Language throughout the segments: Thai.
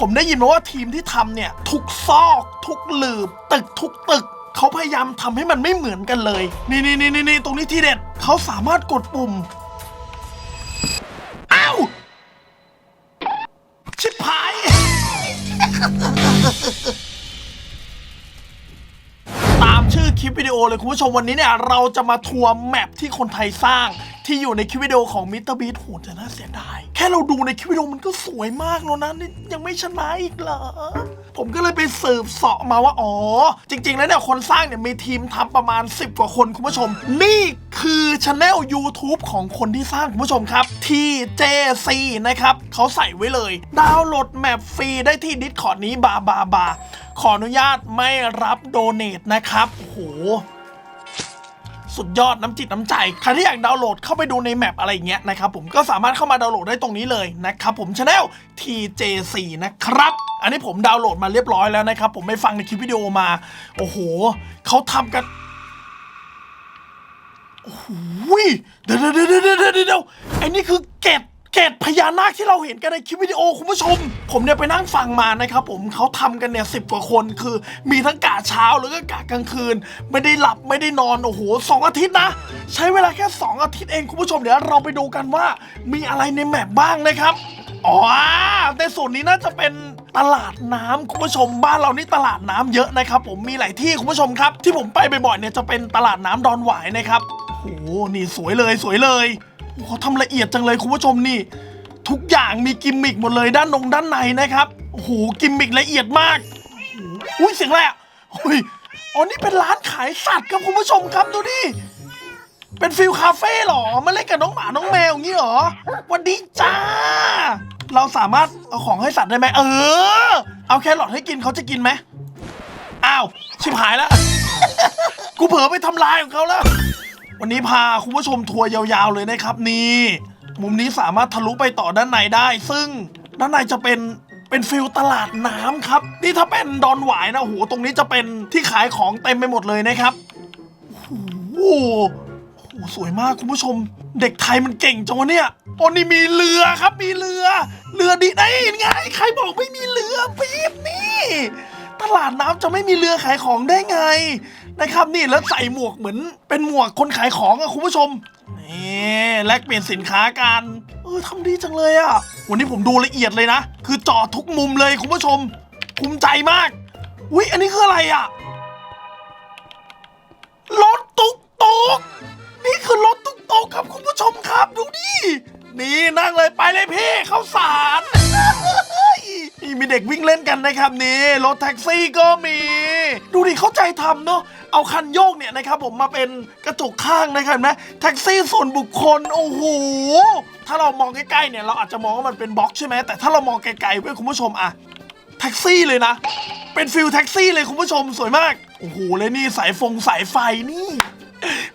ผมได้ยินมาว่าทีมที่ทำเนี่ยทุกซอกทุกหลืบตึกทุกตึกเขาพยายามทำให้มันไม่เหมือนกันเลย นี่นี่นี่นี่ตรงนี้ที่เด็ดเขาสามารถกดปุ่ม ดีโอเลยคุณผู้ชมวันนี้เนี่ยเราจะมาทัวร์แมปที่คนไทยสร้างที่อยู่ในคลิปวิดีโอของมิสเตอร์บีทโหจะน่าเสียดาย แค่เราดูในคลิปวิดีโอมันก็สวยมากแล้วนะนี่ยังไม่ชนะอีกเหรอ ผมก็เลยไปสืบเสาะมาว่า อ๋อ จริง ๆ แล้วเนี่ยคนสร้างเนี่ยมีทีมทำประมาณ 10 กว่าคนคุณผู้ชม นี่คือช anel YouTube ของคนที่สร้างคุณผู้ชมครับ TJC นะครับเขาใส่ไว้เลย ดาวน์โหลดแมปฟรีได้ที่ดิสคอร์ดนี้บาบาบา ขออนุญาตไม่รับโดเน a นะครับโอ้โหสุดยอดน้ำจิตน้ำใจ ใครที่อยากดาวน์โหลดเข้าไปดูในแมปอะไรอย่างเงี้ยนะครับผมก็สามารถเข้ามาดาวน์โหลดได้ตรงนี้เลยนะครับผมช anel TJC นะครับ อันนี้ผมดาวน์โหลดมาเรียบร้อยแล้วนะครับ ผมไปฟังในคลิปวิดีโอมา โอ้โหเขาทำกันโอ้โหเดี๋ยวเดี๋ยวเดี๋ยวเดี๋ยวเดี๋ยวเดี๋ยวไอ้นี่คือเกต เกตพญานาคที่เราเห็นกันในคลิปวิดีโอคุณผู้ชม ผมเนี่ยไปนั่งฟังมานะครับผมเขาทำกันเนี่ยสิบกว่าคนคือ มีทั้งกะเช้าแล้วก็กะกลางคืน ไม่ได้หลับไม่ได้นอน โอ้โหสองอาทิตย์นะ ใช้เวลาแค่ 2 อาทิตย์เองคุณผู้ชมเดี๋ยวเราไปดูกันว่ามีอะไรในแมปบ้างนะครับอ๋อในส่วนนี้น่าจะเป็นตลาดน้ำคุณผู้ชมบ้านเรานี่ตลาดน้ำเยอะนะครับผมมีหลายที่คุณผู้ชมครับ ที่ผมไปบ่อยๆเนี่ยจะเป็นตลาดน้ำดอนหวายนะครับโอ้โหนี่สวยเลยสวยเลย โอ้โหทำละเอียดจังเลยคุณผู้ชมนี่ ทุกอย่างมีกิมมิกหมดเลยด้านนงด้านในนะครับโอ้โหกิมมิกละเอียดมากอุ้ยเสียงอะไรอะอุ้ยอ๋อนี่เป็นร้านขายสัตว์ครับคุณผู้ชมครับดูดิเป็นฟิลคาเฟ่หรอมาเล่นกับน้องหมาน้องแมวอย่างนี้หรอวันดีจ้า เราสามารถเอาของให้สัตว์ได้ไหมเออ เอาแครอทให้กินเขาจะกินไหมอ้าวชิบหายแล้ว กูเผลอไปทำลายของเขาแล้ว วันนี้พาคุณผู้ชมทัวร์ยาวๆเลยนะครับนี่ มุมนี้สามารถทะลุไปต่อด้านในได้ ซึ่งด้านในจะเป็นเป็นฟิลตลาดน้ำครับ นี่ถ้าเป็นดอนหวายนะโอ้โหตรงนี้จะเป็นที่ขายของเต็มไปหมดเลยนะครับโอ้โหโอ้โหสวยมากคุณผู้ชม เด็กไทยมันเก่งจังวะเนี่ยโอ้นี่มีเรือครับมีเรือ เรือดีไอ้ไงใครบอกไม่มีเรือปีบนี่ ตลาดน้ำจะไม่มีเรือขายของได้ไงนะครับนี่แล้วใส่หมวกเหมือน เป็นหมวกคนขายของอะคุณผู้ชมนี่แลกเปลี่ยนสินค้ากันเออทำดีจังเลยอะวันนี้ผมดูละเอียดเลยนะ คือจอทุกมุมเลยคุณผู้ชมภูมิใจมากอุ้ยอันนี้คืออะไรอะรถตุกตุกนี่คือรถตุกตุกครับคุณผู้ชมครับดูดิ นี่นั่งเลยไปเลยพี่เข้าสารนี่มีเด็กวิ่งเล่นกันนะครับนี่รถแท็กซี่ก็มี ดูดิเข้าใจทำเนาะเอาคันโยกเนี่ยนะครับผมมาเป็นกระจกข้างนะครับเห็นไหมแท็กซี่ส่วนบุคคลโอ้โหถ้าเรามองใกล้ๆเนี่ยเราอาจจะมองว่ามันเป็นบล็อกใช่ไหมแต่ถ้าเรามองไกลๆเพื่อคุณผู้ชมอะแท็กซี่เลยนะ เป็นฟิลแท็กซี่เลยคุณผู้ชมสวยมาก โอ้โหเลยนี่สายฟงสายไฟนี่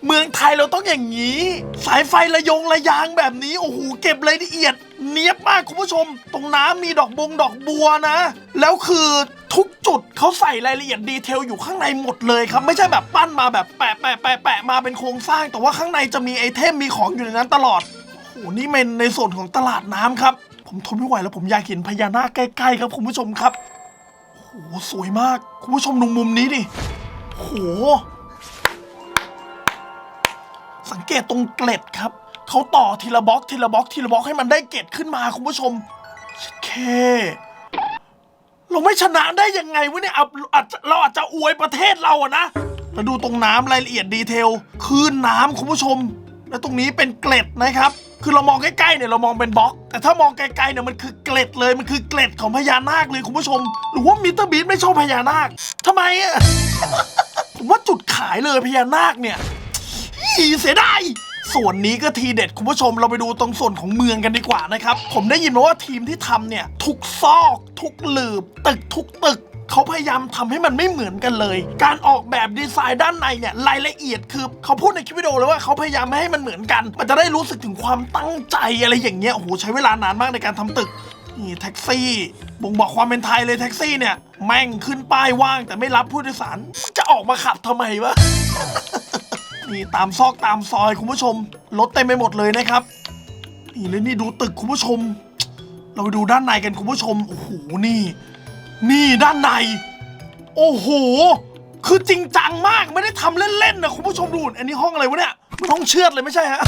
เมืองไทยเราต้องอย่างนี้ สายไฟระยงระยางแบบนี้ โอ้โห เก็บรายละเอียด เนียบมากคุณผู้ชม ตรงน้ำมีดอกบงดอกบัวนะ แล้วคือทุกจุดเขาใส่รายละเอียดดีเทลอยู่ข้างในหมดเลยครับ ไม่ใช่แบบปั้นมาแบบแปะแปะแปะแปะมาเป็นโครงสร้าง แต่ว่าข้างในจะมีไอเทมมีของอยู่ในนั้นตลอด โอ้โห นี่เป็นในส่วนของตลาดน้ำครับ ผมทนไม่ไหวแล้วผมอยากเห็นพญานาคใกล้ๆครับคุณผู้ชมครับ โอ้โห สวยมาก คุณผู้ชมดูมุมนี้ดิโอ้โห สังเกตตรงเกล็ดครับเขาต่อทีละบล็อกทีละบล็อกทีละบล็อกให้มันได้เกล็ดขึ้นมาคุณผู้ชมเค เราไม่ชนะได้ยังไงวะเนี่ยเอาอาจจะเราอาจจะอวยประเทศเราอะนะมาดูตรงน้ำรายละเอียดดีเทลคลื่นน้ำคุณผู้ชม แล้วตรงนี้เป็นเกล็ดนะครับ คือเรามองใกล้ๆเนี่ยเรามองเป็นบล็อก แต่ถ้ามองไกลๆเนี่ยมันคือเกล็ดเลยมันคือเกล็ดของพญานาคเลยคุณผู้ชม หรือว่ามิสเตอร์บีทไม่ชอบพญานาคทำไมอะผมว่าจุดขายเลยพญานาคเนี่ย เสียดายส่วนนี้ก็ทีเด็ดคุณผู้ชมเราไปดูตรงส่วนของเมืองกันดีกว่านะครับ ผมได้ยินมาว่าทีมที่ทำเนี่ย ทุกซอก ทุกหลืบ ตึกทุกตึกเขาพยายามทำให้มันไม่เหมือนกันเลย การออกแบบดีไซน์ด้านในเนี่ยรายละเอียดคือเขาพูดในคลิปวิดีโอเลยว่าเขาพยายามไม่ให้มันเหมือนกัน มันจะได้รู้สึกถึงความตั้งใจอะไรอย่างเงี้ยโอ้โหใช้เวลานานมากในการทำตึกนี่แท็กซี่บ่งบอกความเป็นไทยเลยแท็กซี่เนี่ยแม่งขึ้นป้ายว่างแต่ไม่รับผู้โดยสารจะออกมาขับทำไมวะ นี่ตามซอกตามซอยคุณผู้ชม รถเต็มไปหมดเลยนะครับ นี่เลยนี่ดูตึกคุณผู้ชม เราไปดูด้านในกันคุณผู้ชม โอ้โห นี่ นี่ด้านใน โอ้โห คือจริงจังมากไม่ได้ทำเล่นๆนะคุณผู้ชมดู อันนี้ห้องอะไรวะเนี่ยมันห้องเชือดเลยไม่ใช่ฮะ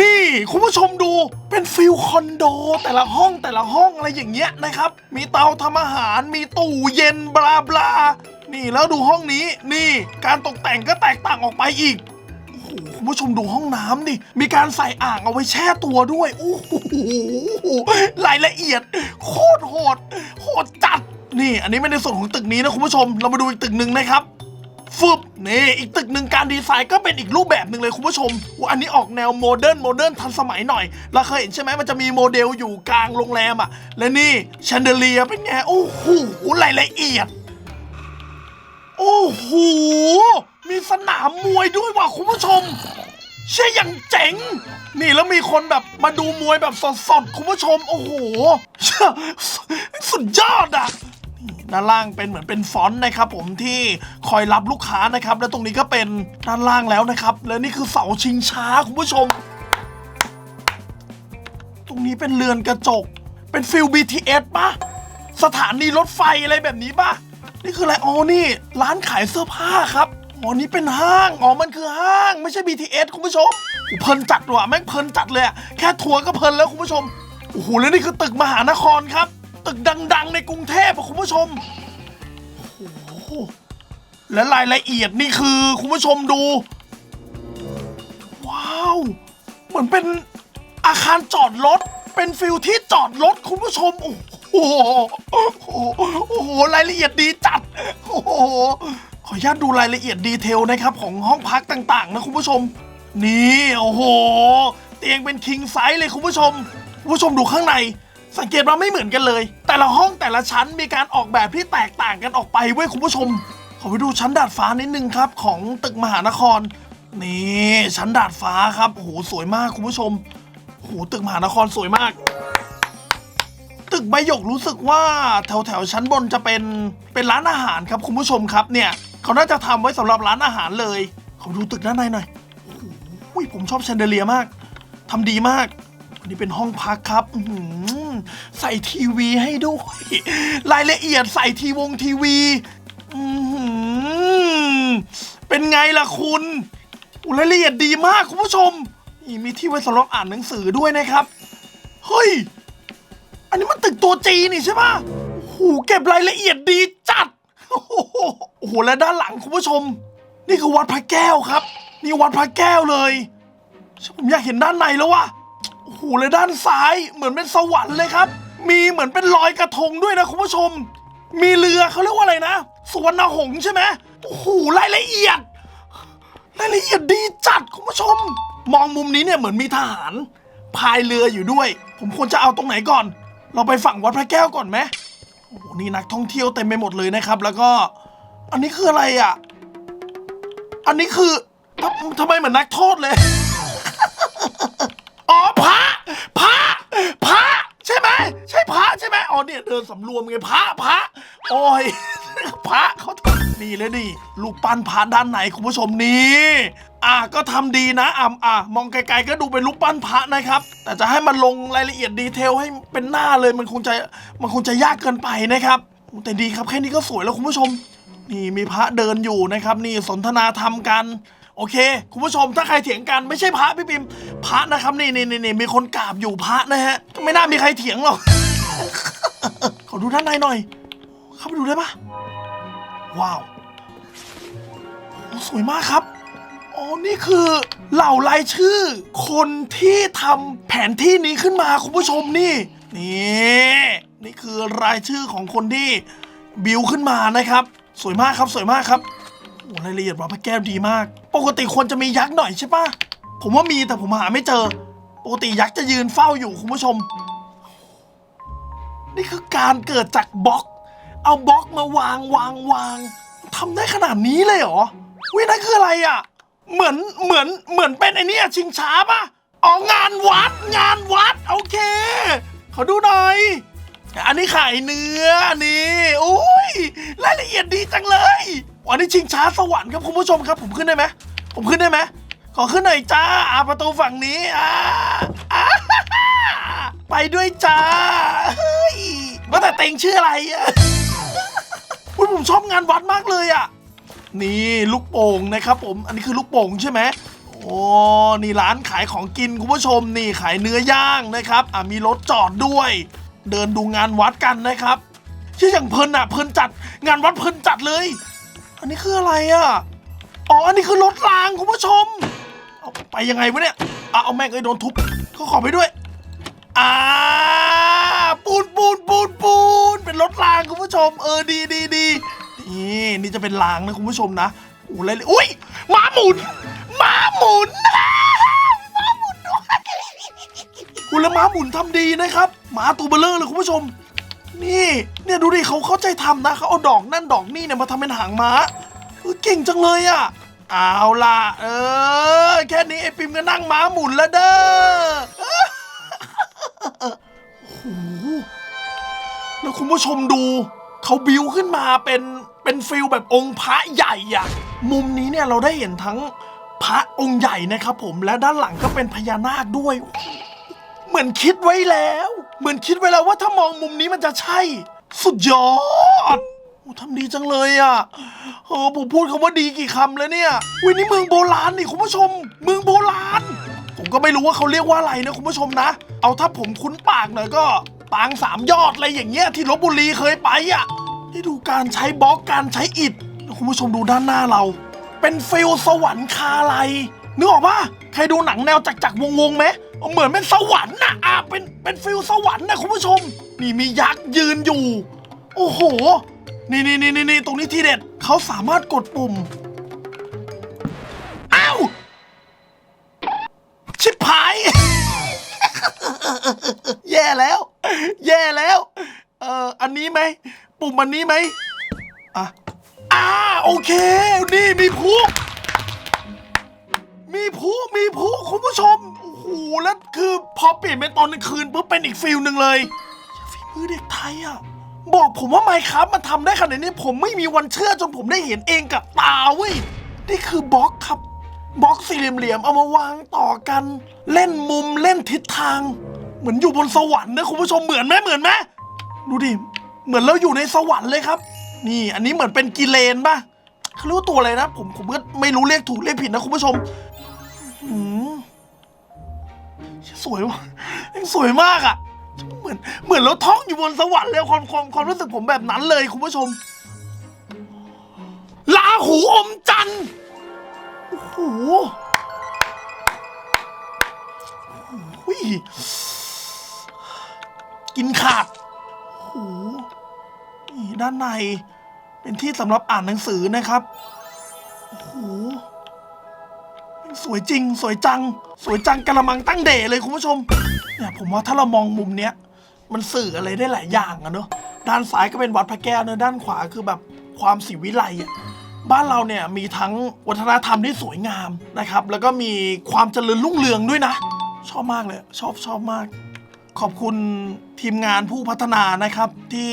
นี่คุณผู้ชมดูเป็นฟิลคอนโด แต่ละห้องแต่ละห้องอะไรอย่างเงี้ยนะครับ มีเตาทำอาหาร มีตู้เย็นบลาบลา นี่แล้วดูห้องนี้นี่การตกแต่งก็แตกต่างออกไปอีกโอ้โหคุณผู้ชมดูห้องน้ำดิมีการใส่อ่างเอาไว้แช่ตัวด้วยโอ้โหรายละเอียด โคตรโหดโหดจัดนี่ อันนี้ไม่ในส่วนของตึกนี้นะคุณผู้ชม เรามาดูอีกตึกหนึ่งนะครับฟึบนี่อีกตึกหนึ่งการดีไซน์ก็เป็นอีกรูปแบบหนึ่งเลยคุณผู้ชมว่าอันนี้ออกแนวโมเดิร์นโมเดิร์นทันสมัยหน่อย เราเคยเห็นใช่ไหมมันจะมีโมเดลอยู่กลางโรงแรมอะ และนี่แชนเดเลียเป็นไงโอ้โหรายละเอียด ห มีสนามมวยด้วยว่ะคุณผู้ชม เชี่ยอย่างเจ๋ง นี่แล้วมีคนแบบมาดูมวยแบบสดๆคุณผู้ชม โอ้โหเชี่ยสุดยอดอะด้านล่างเป็นเหมือนเป็นฟอนต์นะครับผมที่คอยรับลูกค้านะครับ แล้วตรงนี้ก็เป็นด้านล่างแล้วนะครับ แล้วนี่คือเสาชิงช้าคุณผู้ชม ตรงนี้เป็นเรือนกระจก เป็นฟิล BTS ปะสถานีรถไฟอะไรแบบนี้ปะ นี่คืออะไรอ๋อนี่ ร้านขายเสื้อผ้าครับอ๋อนี่เป็นห้างอ๋อมันคือห้างไม่ใช่ BTS คุณผู้ชมเพลินจัดว่ะแม่งเพลินจัดเลยอะแค่ทัวร์ก็เพลินแล้วคุณผู้ชมโอ้โหแล้วนี่คือตึกมหานครครับ ตึกดัง ๆ ในกรุงเทพอะคุณผู้ชมโอ้โหและรายละเอียดนี่คือคุณผู้ชมดู ว้าว เหมือนเป็นอาคารจอดรถเป็นฟิลที่จอดรถคุณผู้ชมโอ้โห โอ้โหโอ้โหรายละเอียดดีจัด โอ้โห ขออนุญาตดูรายละเอียดดีเทลนะครับ ของห้องพักต่างๆ นะคุณผู้ชม นี่โอ้โห เตียงเป็นคิงไซส์เลยคุณผู้ชมคุณผู้ชมดูข้างใน สังเกตว่าไม่เหมือนกันเลย แต่ละห้องแต่ละชั้นมีการออกแบบที่แตกต่างกันออกไปเว้ยคุณผู้ชม ขอไปดูชั้นดาดฟ้านิดนึงครับ ของตึกมหานคร นี่ชั้นดาดฟ้าครับโอ้โหสวยมากคุณผู้ชมโอ้โหตึกมหานครสวยมาก ตึกใบหยกรู้สึกว่าแถวแถวชั้นบนจะเป็นเป็นร้านอาหารครับคุณผู้ชมครับเนี่ยเขาน่าจะทำไว้สำหรับร้านอาหารเลยเขอดูตึกด้านในหน่อยโอ้โหอุ้ยผมชอบแชนเดเลียมากทำดีมากอันนี้เป็นห้องพักครับใส่ทีวีให้ด้วย รายละเอียดใส่ทีวงทีวีเป็นไงล่ะคุณรายละเอียดดีมากคุณผู้ชมนี่มีที่ไว้สำหรับอ่านหนังสือด้วยนะครับ เฮ้ย อันนี้มันตึกตัวจีนี่ใช่ปะโอ้โหเก็บรายละเอียดดีจัด โอ้โหโอ้โหและด้านหลังคุณผู้ชม นี่คือวัดพระแก้วครับ นี่วัดพระแก้วเลยผมอยากเห็นด้านในแล้วว่ะโอ้โหและด้านซ้ายเหมือนเป็นสวรรค์เลยครับ มีเหมือนเป็นรอยกระทงด้วยนะคุณผู้ชม มีเรือเขาเรียกว่าอะไรนะสวนหงส์ใช่ไหมโอ้โหรายละเอียดรายละเอียดดีจัดคุณผู้ชม มองมุมนี้เนี่ยเหมือนมีทหารพายเรืออยู่ด้วย ผมควรจะเอาตรงไหนก่อน เราไปฝั่งวัดพระแก้วก่อนไหมโอ้โหนี่นักท่องเที่ยวเต็มไปหมดเลยนะครับ แล้วก็ อันนี้คืออะไรอะ อันนี้คือทำทำไมเหมือนนักโทษเลย อ๋อพระพระพระใช่ไหมใช่พระใช่ไหมอ๋อเนี่ยเดินสำรวมไงพระพระโอ้ยพระเขาทำนี่เลยนี่ลูกปั้นพระด้านไหนคุณผู้ชมนี่ อะก็ทำดีนะอะอะมองไกลๆก็ดูเป็นลูกปั้นพระนะครับ แต่จะให้มันลงรายละเอียดดีเทลให้เป็นหน้าเลยมันคงจะมันคงจะยากเกินไปนะครับ แต่ดีครับแค่นี้ก็สวยแล้วคุณผู้ชม นี่มีพระเดินอยู่นะครับ นี่สนทนาธรรมกัน โอเค คุณผู้ชมถ้าใครเถียงกันไม่ใช่พระพี่ปิมพระนะครับนี่นี่นี่มีคนกราบอยู่พระนะฮะไม่น่ามีใครเถียงหรอกขอดูด้านในหน่อย เข้าไปดูได้ปะว้าว สวยมากครับ อ๋อ นี่คือเหล่ารายชื่อ คนที่ทำแผนที่นี้ขึ้นมาคุณผู้ชมนี่ นี่นี่คือรายชื่อของคนที่บิวขึ้นมานะครับ สวยมากครับสวยมากครับโอ้รายละเอียดว่าพระแก้วดีมาก ปกติควรจะมียักษ์หน่อยใช่ปะผมว่ามีแต่ผมหาไม่เจอ ปกติยักษ์จะยืนเฝ้าอยู่คุณผู้ชม นี่คือการเกิดจากบล็อก เอาบล็อกมาวางวางวางทำได้ขนาดนี้เลยเหรอวินั่นคืออะไรอะ เหมือนเหมือนเหมือนเป็นไอเนี่ยชิงช้าปะอ๋องานวัดงานวัด โอเค ขอดูหน่อย อันนี้ขายเนื้อนี่อุ้ยรายละเอียดดีจังเลยอันนี้ชิงช้าสวรรค์ครับคุณผู้ชมครับ ผมขึ้นได้ไหมผมขึ้นได้ไหมขอขึ้นหน่อยจ้าอาประตูฝั่งนี้อ่าไปด้วยจ้าเฮ้ยว่าแต่เต็งชื่ออะไรอะอุ๊ยผมชอบงานวัดมากเลยอะ นี่ลูกโป่งนะครับผมอันนี้คือลูกโป่งใช่ไหมโอ้นี่ร้านขายของกินคุณผู้ชมนี่ขายเนื้อย่างนะครับอะมีรถจอดด้วย เดินดูงานวัดกันนะครับชื่ออย่างเพลินอะเพลินจัด งานวัดเพลินจัดเลย อันนี้คืออะไรอะอ๋ออันนี้คือรถรางคุณผู้ชมเอาไปยังไงวะเนี่ยอะเอาแม่งเอ้ยโดนทุบเขาขอไปด้วยอ่าปูนปูนปูนปูนเป็นรถรางคุณผู้ชม เออดีดีดี นี่นี่จะเป็นรางนะคุณผู้ชมนะโอ้เลยอุ้ยม้าหมุนม้าหมุนม้าหมุนด้วยคุณแล้วม้าหมุนทำดีนะครับม้าตัวเบลเลอร์เลยคุณผู้ชม นี่เนี่ยดูดิเขาเข้าใจทำนะเขาเอาดอกนั่นดอกนี่เนี่ยมาทำเป็นหางม้าเก่งจังเลยอะ่ะเอาล่ะ เออ แค่นี้ไอปิมก็นั่งม้าหมุนแล้วเด้อโอ้โหแล้วคุณผู้ชมดู เขาบิวขึ้นมาเป็น เป็นฟิลแบบองค์พระใหญ่อะมุมนี้เนี่ยเราได้เห็นทั้งพระองค์ใหญ่นะครับผมและด้านหลังก็เป็นพญานาคด้วย เหมือนคิดไว้แล้ว เหมือนคิดไว้แล้วว่าถ้ามองมุมนี้มันจะใช่ สุดยอดโอ้ทำดีจังเลยอะเออผมพูดคำว่าดีกี่คำแล้วเนี่ยวินี่เมืองโบราณนี่คุณผู้ชม เมืองโบราณ ผมก็ไม่รู้ว่าเขาเรียกว่าอะไรนะคุณผู้ชมนะ เอาถ้าผมคุ้นปากหน่อยก็ ปางสามยอดอะไรอย่างเงี้ยที่ลบบุรีเคยไปอะ นี่ดูการใช้บล็อกการใช้อิฐคุณผู้ชมดูด้านหน้าเรา เป็นฟิลสวรรค์คาไลนึกออกปะใครดูหนังแนวจักจักรวงวงๆไหมเหมือนเป็นสวรรค์นะอะเป็นเป็นฟิลสวรรค์นะคุณผู้ชม นี่มียักษ์ยืนอยู่ โอ้โห นี่นี่นี่นี่ตรงนี้ทีเด็ดเขาสามารถกดปุ่มอ้าวชิบหาย แย่แล้ว แย่แล้ว เอ่ออันนี้ไหม ปุ่มอันนี้ไหมอะอ่าโอเค นี่มีผู้มีผู้มีผู้คุณผู้ชมโอ้โหแล้วคือพอเปลี่ยนเป็นตอนกลางคืนปุ๊บเป็นอีกฟิลหนึ่งเลยฝีมือเด็กไทยอะ บอกผมว่าไมค์ครับมันทำได้ขนาดนี้ผมไม่มีวันเชื่อจนผมได้เห็นเองกับตาเว้ยนี่คือบล็อกครับบล็อกสี่เหลี่ยมๆเอามาวางต่อกัน เล่นมุมเล่นทิศทาง เหมือนอยู่บนสวรรค์นะคุณผู้ชมเหมือนไหมเหมือนไหม ดูดิ เหมือนเราอยู่ในสวรรค์เลยครับ นี่อันนี้เหมือนเป็นกิเลนป่ะเขาเรียกว่าตัวอะไรนะ ผมผมก็ไม่รู้เรียกถูกเรียกผิดนะคุณผู้ชมอืมสวยว่ะสวยมากอะ่ะ เหมือนเหมือนเราท่องอยู่บนสวรรค์เลยความความความรู้สึกผมแบบนั้นเลยคุณผู้ชมลาหูอมจันทร์โอ้โหโอ้ยกินขาด ด้านใน เป็นที่สำหรับอ่านหนังสือนะครับ โอ้โหสวยจริง สวยจัง สวยจังกระมังตั้งเดเลยคุณผู้ชม เนี่ยผมว่าถ้าเรามองมุมเนี้ย มันสื่ออะไรได้หลายอย่างอะเนอะด้านซ้ายก็เป็นวัดพระแก้วเนอะด้านขวาคือแบบความศิวิไลอะบ้านเราเนี่ยมีทั้งวัฒนธรรมที่สวยงามนะครับ แล้วก็มีความเจริญรุ่งเรืองด้วยนะ ชอบมากเลยชอบชอบมาก ขอบคุณทีมงานผู้พัฒนานะครับที่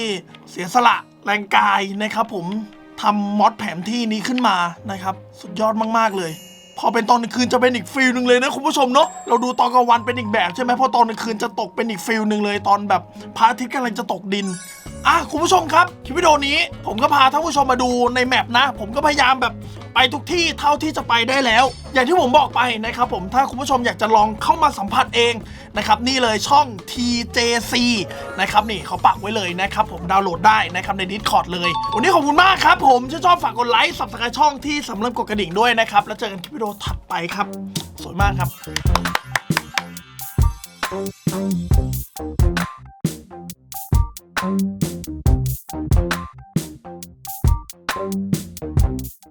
เสียสละ แรงกายนะครับผมทำมอดแผนที่นี้ขึ้นมานะครับ สุดยอดมากๆเลย พอเป็นตอนกลางคืนจะเป็นอีกฟิลหนึ่งเลยนะคุณผู้ชมเนาะเราดูตอนกลางวันเป็นอีกแบบใช่ไหมพอตอนกลางคืนจะตกเป็นอีกฟิลหนึ่งเลย ตอนแบบพระอาทิตย์กำลังจะตกดิน อะคุณผู้ชมครับคลิปวิดีโอนี้ผมก็พาท่านผู้ชมมาดูในแมปนะ ผมก็พยายามแบบไปทุกที่เท่าที่จะไปได้แล้ว อย่างที่ผมบอกไปนะครับผมถ้าคุณผู้ชมอยากจะลองเข้ามาสัมผัสเองนะครับนี่เลยช่อง TJC นะครับนี่เขาปักไว้เลยนะครับผมดาวน์โหลดได้นะครับใน Discord เลย วันนี้ขอบคุณมากครับผมถ้าชอบฝากกดไลค์สับสไครช่องที่สำเร็จกดกระดิ่งด้วยนะครับแล้วเจอกันคลิปวิดีโอถัดไปครับ สวยมากครับ